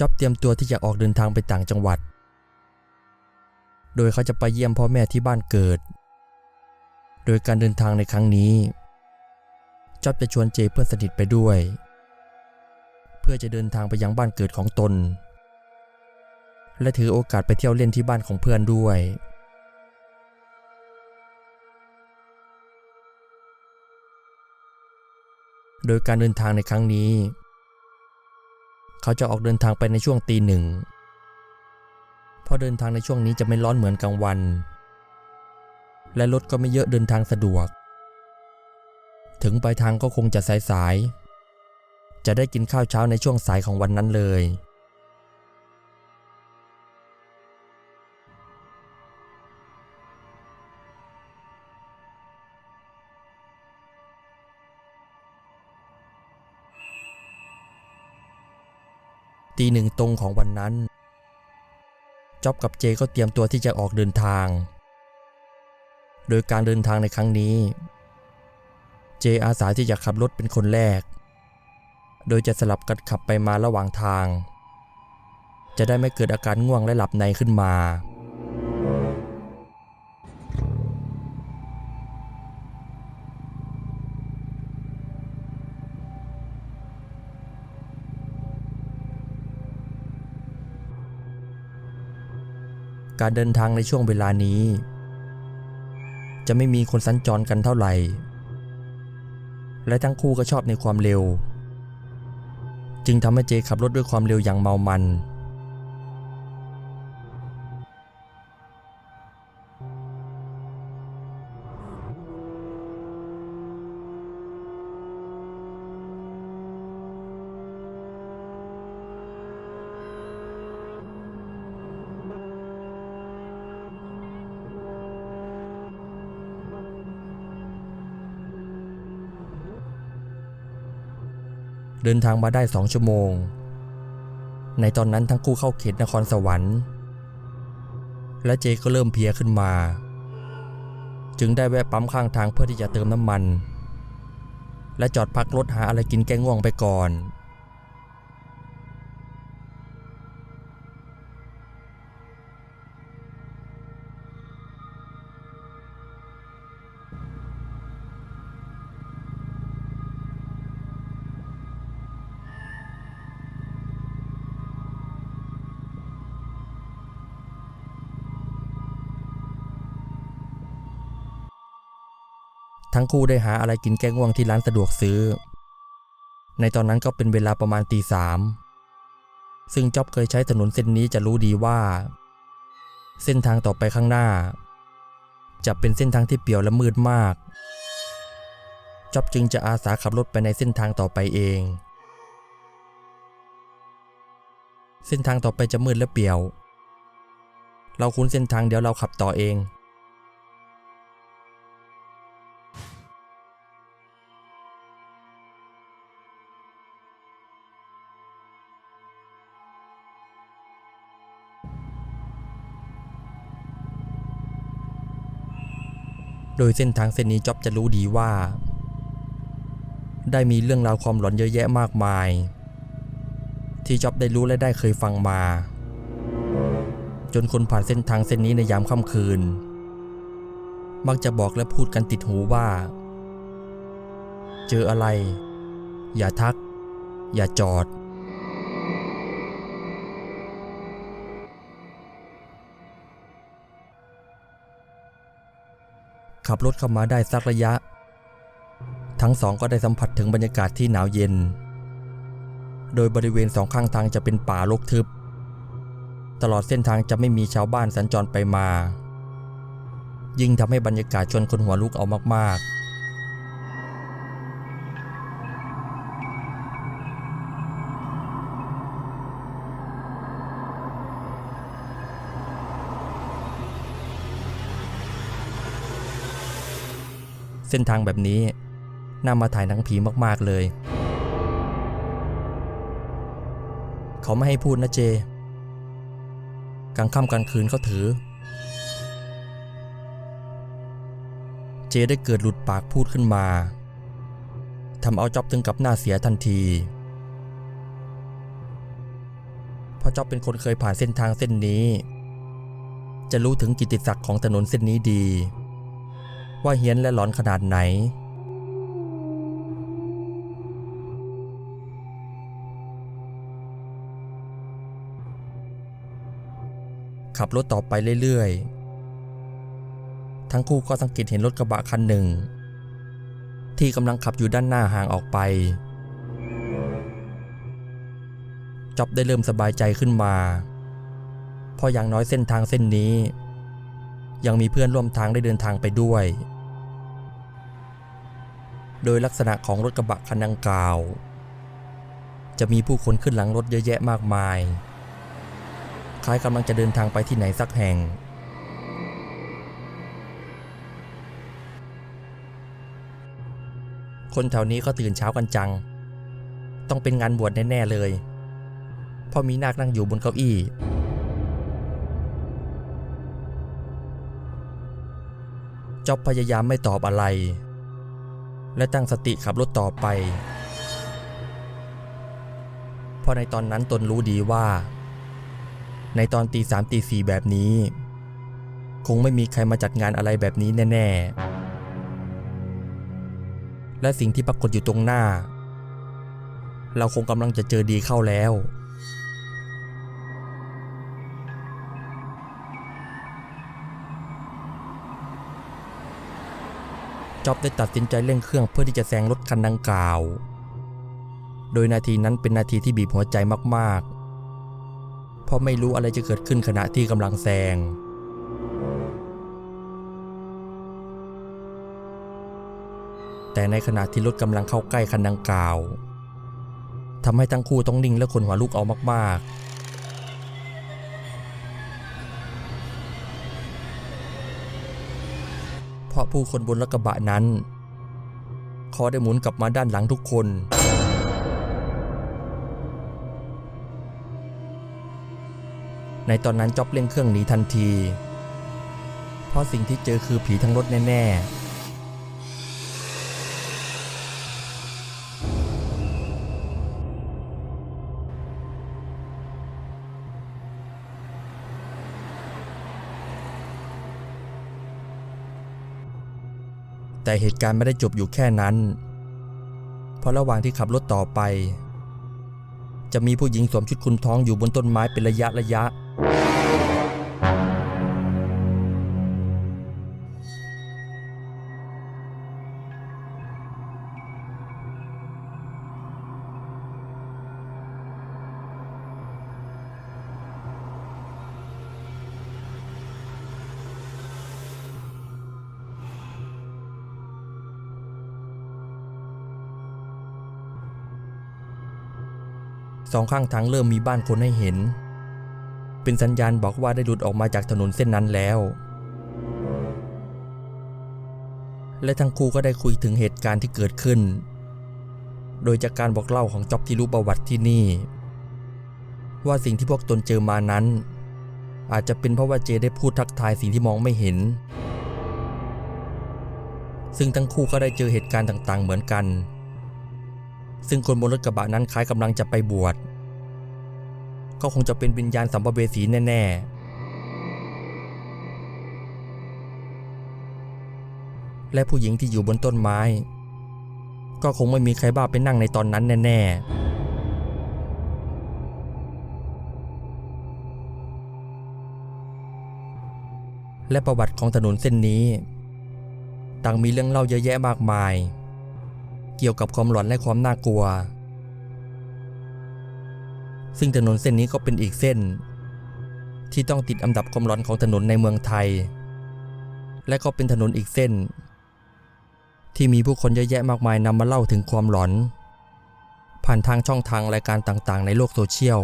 จ็อบเตรียมตัวที่จะออกเดินทางไปต่างจังหวัด โดยเขาจะไปเยี่ยมพ่อแม่ที่บ้านเกิด โดยการเดินทางในครั้งนี้จ็อบจะชวนเจเพื่อนสนิทไปด้วย เพื่อจะเดินทางไปยังบ้านเกิดของตน และถือโอกาสไปเที่ยวเล่นที่บ้านของเพื่อนด้วยโดยการเดินทางในครั้งนี้ เขาจะออกเดินทางไปในช่วงตีหนึ่งเพราะเดินทางในช่วงนี้จะไม่ร้อนเหมือนกลางวัน และรถก็ไม่เยอะเดินทางสะดวก ถึงปลายทางก็คงจะสายๆจะได้กินข้าวเช้าในช่วงสายของวันนั้นเลย ตีหนึ่งตรงของวันนั้นจ๊อบกับเจก็เตรียมตัวที่จะออกเดินทาง โดยการเดินทางในครั้งนี้ เจอาสาที่จะขับรถเป็นคนแรก โดยจะสลับกันขับไปมาระหว่างทาง จะได้ไม่เกิดอาการง่วงและหลับในขึ้นมา การเดินทางในช่วงเวลานี้ จะไม่มีคนสัญจรกันเท่าไหร่ และทั้งคู่ก็ชอบในความเร็ว จึงทำให้เจขับรถด้วยความเร็วอย่างเมามัน เดินทางมาได้สองชั่วโมง ในตอนนั้นทั้งคู่เข้าเขตนครสวรรค์ และเจก็เริ่มเพียขึ้นมา จึงได้แวะปั๊มข้างทางเพื่อที่จะเติมน้ำมัน และจอดพักรถหาอะไรกินแก้ง่วงไปก่อน ทั้งคู่ได้หาอะไรกินแก้ง่วงที่ร้านสะดวกซื้อ ในตอนนั้นก็เป็นเวลาประมาณตีสามซึ่งจ๊อบเคยใช้ถนนเส้นนี้จะรู้ดีว่า เส้นทางต่อไปข้างหน้า จะเป็นเส้นทางที่เปี่ยวและมืดมากจ๊อบจึงจะอาสาขับรถไปในเส้นทางต่อไปเอง เส้นทางต่อไปจะมืดและเปี่ยว เราคุ้นเส้นทางเดี๋ยวเราขับต่อเอง โดยเส้นทางเส้นนี้จ๊อบจะรู้ดีว่า ได้มีเรื่องราวความหลอนเยอะแยะมากมาย ที่จ๊อบได้รู้และได้เคยฟังมา จนคนผ่านเส้นทางเส้นนี้ในยามค่ำคืน มักจะบอกและพูดกันติดหูว่า เจออะไร อย่าทัก อย่าจอด ขับรถเข้ามาได้สักระยะ ทั้งสองก็ได้สัมผัสถึงบรรยากาศที่หนาวเย็น โดยบริเวณสองข้างทางจะเป็นป่ารกทึบ ตลอดเส้นทางจะไม่มีชาวบ้านสัญจรไปมา ยิ่งทำให้บรรยากาศชวนคนหัวลุกเอามากๆ เส้นทางแบบนี้น่ามาถ่ายหนังผีมากๆเลย เขาไม่ให้พูดนะเจ กลางค่ำกลางคืนเขาถือ เจได้เกิดหลุดปากพูดขึ้นมาทำเอาจ็อบถึงกับหน้าเสียทันที เพราะจอบเป็นคนเคยผ่านเส้นทางเส้นนี้ จะรู้ถึงกิตติศักดิ์ของถนนเส้นนี้ดี ว่าเฮี้ยนและหลอนขนาดไหน ขับรถต่อไปเรื่อยๆ ทั้งคู่ก็สังเกตเห็นรถกระบะคันหนึ่ง ที่กำลังขับอยู่ด้านหน้าห่างออกไปจ็อบได้เริ่มสบายใจขึ้นมาเพราะอย่างน้อยเส้นทางเส้นนี้ ยังมีเพื่อนร่วมทางได้เดินทางไปด้วย โดยลักษณะของรถกระบะคันดังกล่าว จะมีผู้คนขึ้นหลังรถเยอะแยะมากมาย คล้ายกำลังจะเดินทางไปที่ไหนสักแห่ง คนแถวนี้ก็ตื่นเช้ากันจัง ต้องเป็นงานบวชแน่ ๆ เลยเพราะมีนาคนั่งอยู่บนเก้าอี้ จอบพยายามไม่ตอบอะไร และตั้งสติขับรถต่อไป เพราะในตอนนั้นตนรู้ดีว่า ในตอนตีสามตีสี่แบบนี้ คงไม่มีใครมาจัดงานอะไรแบบนี้แน่ ๆ และสิ่งที่ปรากฏอยู่ตรงหน้า เราคงกำลังจะเจอดีเข้าแล้ว จ็อบได้ตัดสินใจเร่งเครื่องเพื่อที่จะแซงรถคันดังกล่าว โดยนาทีนั้นเป็นนาทีที่บีบหัวใจมากๆ เพราะไม่รู้อะไรจะเกิดขึ้นขณะที่กำลังแซง แต่ในขณะที่รถกำลังเข้าใกล้คันดังกล่าวทำให้ทั้งคู่ต้องนิ่งและขนหัวลุกเอามากๆ ราะผู้คนบนรถกระบะนั้นเขาได้หมุนกลับมาด้านหลังทุกคน ในตอนนั้นจ็อบเร่งเครื่องหนีทันที เพราะสิ่งที่เจอคือผีทั้งรถแน่ ๆ แต่เหตุการณ์ไม่ได้จบอยู่แค่นั้น เพราะระหว่างที่ขับรถต่อไป จะมีผู้หญิงสวมชุดคลุมท้องอยู่บนต้นไม้เป็นระยะระยะ สองข้างทางเริ่มมีบ้านคนให้เห็น เป็นสัญญาณบอกว่าได้หลุดออกมาจากถนนเส้นนั้นแล้ว และทั้งคู่ก็ได้คุยถึงเหตุการณ์ที่เกิดขึ้น โดยจากการบอกเล่าของจ็อบที่รู้ประวัติที่นี่ ว่าสิ่งที่พวกตนเจอมานั้น อาจจะเป็นเพราะว่าเจได้พูดทักทายสิ่งที่มองไม่เห็น ซึ่งทั้งคู่ก็ได้เจอเหตุการณ์ต่างๆ เหมือนกัน ซึ่งคนบนรถกระบะนั้นคล้ายกำลังจะไปบวชก็คงจะเป็นวิญญาณสัมภเวสีแน่ๆ และผู้หญิงที่อยู่บนต้นไม้ ก็คงไม่มีใครบ้าไปนั่งในตอนนั้นแน่ๆ และประวัติของถนนเส้นนี้ต่างมีเรื่องเล่าเยอะแยะมากมาย เกี่ยวกับความหลอนและความน่ากลัว ซึ่งถนนเส้นนี้ก็เป็นอีกเส้น ที่ต้องติดอันดับความหลอนของถนนในเมืองไทย และก็เป็นถนนอีกเส้น ที่มีผู้คนเยอะแยะมากมายนำมาเล่าถึงความหลอน ผ่านทางช่องทางรายการต่างๆ ในโลกโซเชียล